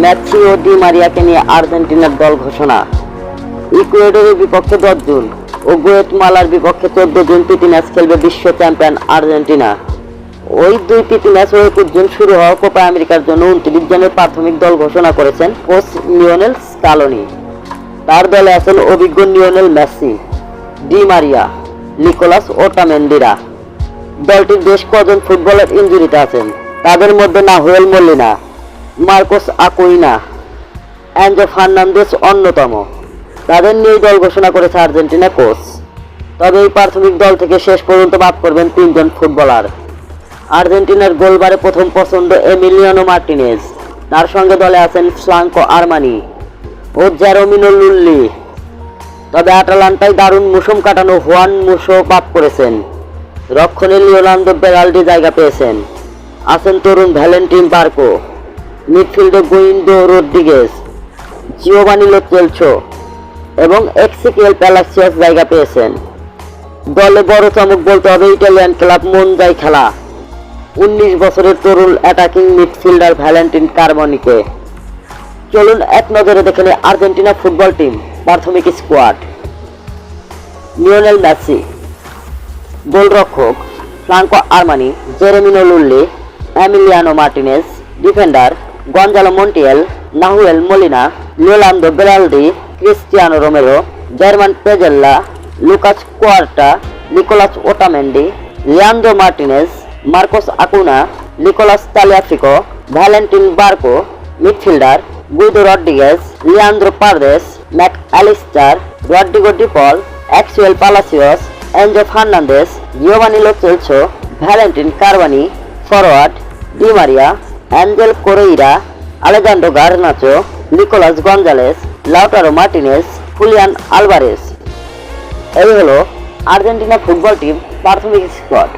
Matchy ও D মারিয়াকে নিয়ে আর্জেন্টিনার দল ঘোষণা। ইকুয়েডরের বিপক্ষে দশ জুন ও গুয়েতমালার বিপক্ষে চোদ্দ জুন প্রীতি ম্যাচ খেলবে বিশ্ব চ্যাম্পিয়ন আর্জেন্টিনা। ওই দুই প্রীতি ম্যাচ ও একুশ জুন শুরু হওয়া কোপা আমেরিকার জন্য উনত্রিশ জনের প্রাথমিক দল ঘোষণা করেছেন কোচ লিওনেল স্কালোনি। তার দলে আছেন অভিজ্ঞ Lionel Messi, Di Maria, Nicolas ওটামেন্ডিরা। দলটির বেশ কজন ফুটবলার ইঞ্জুরিতে আছেন, তাদের মধ্যে Nahuel Molina Marcos Acuna Enzo Fernandez অন্যতম। তাদের নিয়েই দল ঘোষণা করেছে আর্জেন্টিনা কোচ। তবে এই প্রাথমিক দল থেকে শেষ পর্যন্ত বাদ করবেন তিনজন ফুটবলার। আর্জেন্টিনার গোলবারে প্রথম পছন্দ এমিলিয়ানো মার্টিনেজ। তার সঙ্গে দলে আছেন ফ্লাঙ্কো আরমানি ও জ্যারোমিনো লুল্লি। তবে আটালান্টায় দারুণ মৌসুম কাটানো হুয়ান মুসো বাদ করেছেন রক্ষণে লিওনার্দো বেরাল্ডি জায়গা পেয়েছেন। আছেন তরুণ ভ্যালেন্টিন বার্কো। মিডফিল্ডে গুইন্দো রোড্রিগেজ, জিওবানি লোচেলছো এবং এক্সিকিয়েল প্যালাসিয়াস জায়গা পেয়েছেন। দলে বড় চমক বলতে হবে ইটালিয়ান ক্লাব মনজাই খেলা। উনিশ বছরের তরুণ অ্যাটাকিং মিডফিল্ডার ভ্যালেন্টিন কার্বনিকে চলুন এক নজরে দেখে নিই আর্জেন্টিনা ফুটবল টিম, প্রাথমিক স্কোয়াড। লিওনেল মেসি, গোলরক্ষক Franco Armani, Geronimo Rulli Emiliano Martinez defender Gonzalo Montiel Nahuel Molina Leonardo Balerdi Cristiano Romero German Pezzella Lucas Quarta Nicolas Otamendi Leandro Martinez Marcos Acuna Nicolas Tagliafico Valentin Barco midfielder Guido Rodriguez Leandro Paredes Mac Allister Rodrigo De Paul Exequiel Palacios Enzo Fernandez Giovani Lo Celso Valentin Carboni forward D Maria Angel Correa Alejandro Garnacho Nicolas Gonzalez Lautaro Martinez Julian Alvarez এই হলো Argentina football team প্রাথমিক squad